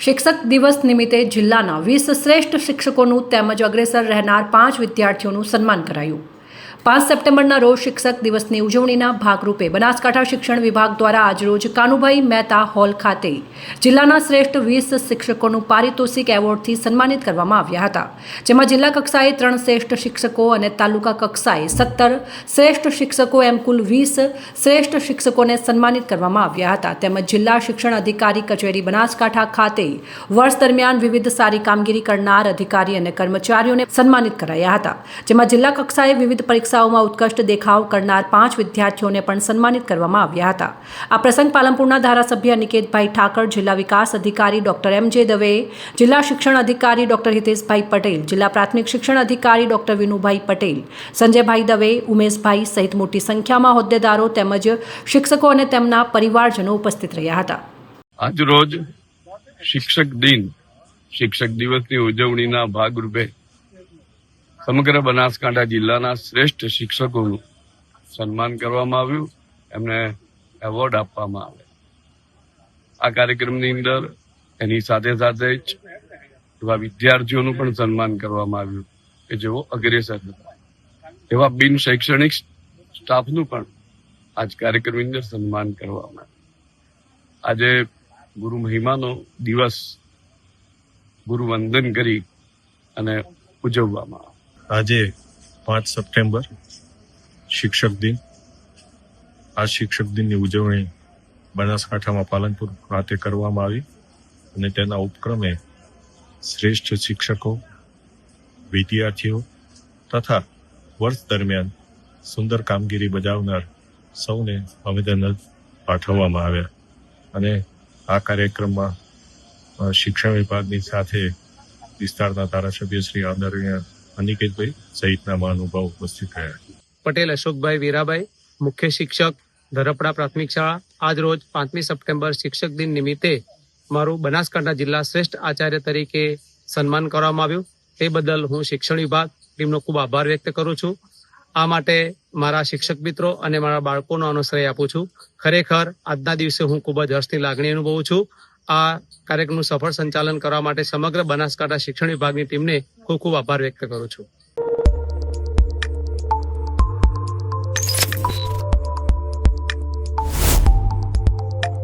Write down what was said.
શિક્ષક દિવસ નિમિત્તે જિલ્લાના વીસ શ્રેષ્ઠ શિક્ષકોનું તેમજ અગ્રેસર રહેનાર પાંચ વિદ્યાર્થીઓનું સન્માન કરાયું. પાંચ સપ્ટેમ્બરના રોજ શિક્ષક દિવસની ઉજવણીના ભાગરૂપે બનાસકાંઠા શિક્ષણ વિભાગ દ્વારા આજરોજ કાનુભાઈ મહેતા હોલ ખાતે જિલ્લાના શ્રેષ્ઠ વીસ શિક્ષકોનું પારિતોષિક એવોર્ડથી સન્માનિત કરવામાં આવ્યા હતા. જેમાં જિલ્લા કક્ષાએ ત્રણ શ્રેષ્ઠ શિક્ષકો અને તાલુકા કક્ષાએ સત્તર શ્રેષ્ઠ શિક્ષકો એમ કુલ વીસ શ્રેષ્ઠ શિક્ષકોને સન્માનિત કરવામાં આવ્યા હતા. તેમજ જિલ્લા શિક્ષણ અધિકારી કચેરી બનાસકાંઠા ખાતે વર્ષ દરમિયાન વિવિધ સારી કામગીરી કરનાર અધિકારી અને કર્મચારીઓને સન્માનિત કરાયા હતા. જેમાં જિલ્લા કક્ષાએ વિવિધ પરીક્ષાઓમાં ઉત્કૃષ્ટ દેખાવ કરનાર પાંચ વિદ્યાર્થીઓને પણ સન્માનિત કરવામાં આવ્યા હતા. આ પ્રસંગ પાલનપુરના ધારાસભ્ય અનિકેતભાઈ ઠાકર, જિલ્લા વિકાસ અધિકારી ડોક્ટર એમ જે દવે, જિલ્લા શિક્ષણ અધિકારી ડોક્ટર હિતેશભાઈ પટેલ, જિલ્લા પ્રાથમિક શિક્ષણ અધિકારી ડોક્ટર વિનુભાઈ પટેલ, સંજયભાઈ દવે, ઉમેશભાઈ સહિત મોટી સંખ્યામાં હોદ્દેદારો તેમજ શિક્ષકો અને તેમના પરિવારજનો ઉપસ્થિત રહ્યા હતા. આજરોજ શિક્ષક દિન, શિક્ષક દિવસની ઉજવણીના ભાગરૂપે સમગ્ર બનાસકાંઠા જિલ્લાના શ્રેષ્ઠ શિક્ષકોનું સન્માન કરવામાં આવ્યું. એમને એવોર્ડ આપવામાં આવે. આ કાર્યક્રમની અંદર એની સાથે સાથે જ એવા વિદ્યાર્થીઓનું પણ સન્માન કરવામાં આવ્યું કે જેઓ અગ્રેસર હતા. એવા બિન શૈક્ષણિક સ્ટાફનું પણ આજ કાર્યક્રમની અંદર સન્માન કરવામાં આવ્યું. આજે ગુરુ મહિમાનો દિવસ ગુરુ વંદન કરી અને ઉજવવામાં આવે. આજે પાંચ સપ્ટેમ્બર શિક્ષક દિન. આ શિક્ષક દિનની ઉજવણી બનાસકાંઠામાં પાલનપુર ખાતે કરવામાં આવી અને તેના ઉપક્રમે શ્રેષ્ઠ શિક્ષકો, વિદ્યાર્થીઓ તથા વર્ષ દરમિયાન સુંદર કામગીરી બજાવનાર સૌને અભિનંદન પાઠવવામાં આવ્યા. અને આ કાર્યક્રમમાં શિક્ષણ વિભાગની સાથે વિસ્તારના ધારાસભ્ય શ્રી આદરણીય અનિકેતભાઈ સહિતના મહાનુભાવ ઉપસ્થિત રહ્યા પટેલ, અશોકભાઈ વીરાભાઈ મુખ્ય શિક્ષક, ધરપડા પ્રાથમિક શાળા. આજ રોજ પાંચમી સપ્ટેમ્બર શિક્ષક દિન નિમિત્તે મારું બનાસકાંઠા જિલ્લા શ્રેષ્ઠ આચાર્ય તરીકે સન્માન કરવામાં આવ્યું. તે બદલ હું શિક્ષણ વિભાગ ટીમનો ખૂબ આભાર વ્યક્ત કરું છું. આ માટે મારા શિક્ષક મિત્રો અને મારા બાળકોનો આનો શ્રેય આપું છું. ખરેખર આજના દિવસે હું ખૂબ જ હર્ષની લાગણી અનુભવું છું. આ કાર્યક્રમનું સફળ સંચાલન કરવા માટે સમગ્ર બનાસકાંઠા શિક્ષણ વિભાગની ટીમને ખૂબ ખૂબ આભાર વ્યક્ત કરું છું.